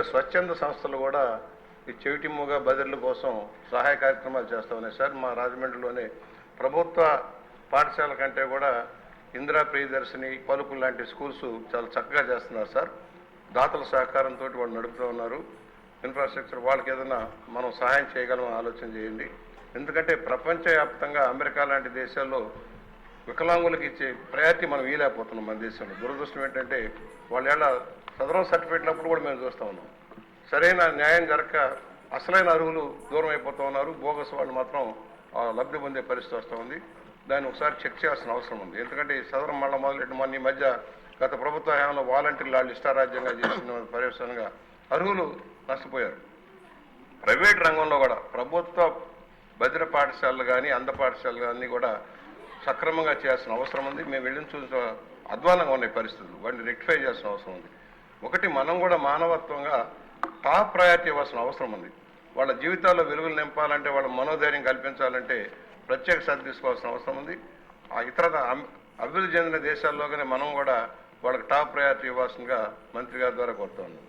అనేక స్వచ్ఛంద సంస్థలు కూడా ఈ చెవిటి మూగ బదిర్ల కోసం సహాయ కార్యక్రమాలు చేస్తూ ఉన్నాయి సార్. మా రాజమండ్రిలోనే ప్రభుత్వ పాఠశాల కంటే కూడా ఇందిరా ప్రియదర్శిని పలుకు లాంటి స్కూల్స్ చాలా చక్కగా చేస్తున్నారు సార్. దాతల సహకారంతో వాళ్ళు నడుపుతూ ఉన్నారు. ఇన్ఫ్రాస్ట్రక్చర్ వాళ్ళకి ఏదైనా మనం సహాయం చేయగలమని ఆలోచన చేయండి. ఎందుకంటే ప్రపంచవ్యాప్తంగా అమెరికా లాంటి దేశాల్లో వికలాంగులకు ఇచ్చే ప్రయారిటీ మనం ఇవ్వలేకపోతున్నాం మన దేశంలో. దురదృష్టం ఏంటంటే వాళ్ళ ఏళ్ళ సదరం సర్టిఫికేట్ అప్పుడు కూడా మేము చూస్తూ ఉన్నాం. సరైన న్యాయం జరగక అసలైన అర్హులు దూరం అయిపోతూ ఉన్నారు. బోగస్ వాళ్ళు మాత్రం లబ్ధి పొందే పరిస్థితి వస్తూ ఉంది. దాన్ని ఒకసారి చెక్ చేయాల్సిన అవసరం ఉంది. ఎందుకంటే ఈ సదరం మళ్ళీ మొదలెట్టు మన ఈ మధ్య గత ప్రభుత్వ హయాంలో వాలంటీర్లు వాళ్ళు ఇష్టారాజ్యంగా చేసిన పర్యవసనంగా అర్హులు నష్టపోయారు. ప్రైవేట్ రంగంలో కూడా ప్రభుత్వ భద్ర పాఠశాలలు కానీ అంద పాఠశాలలు కానీ కూడా సక్రమంగా చేయాల్సిన అవసరం ఉంది. మేము వెళ్ళిన చూసిన అధ్వానంగా ఉన్నాయి పరిస్థితులు. వాటిని రెక్టిఫై చేయాల్సిన అవసరం ఉంది. ఒకటి మనం కూడా మానవత్వంగా టాప్ ప్రయారిటీ ఇవ్వాల్సిన అవసరం ఉంది. వాళ్ళ జీవితాల్లో వెలుగులు నింపాలంటే వాళ్ళ మనోధైర్యం కల్పించాలంటే ప్రత్యేక శ్రద్ధ తీసుకోవాల్సిన అవసరం ఉంది. ఆ ఇతర అభివృద్ధి చెందిన దేశాల్లోనే మనం కూడా వాళ్ళకి టాప్ ప్రయారిటీ ఇవ్వాల్సిందిగా మంత్రి గారి ద్వారా కోరుతా ఉన్నాం.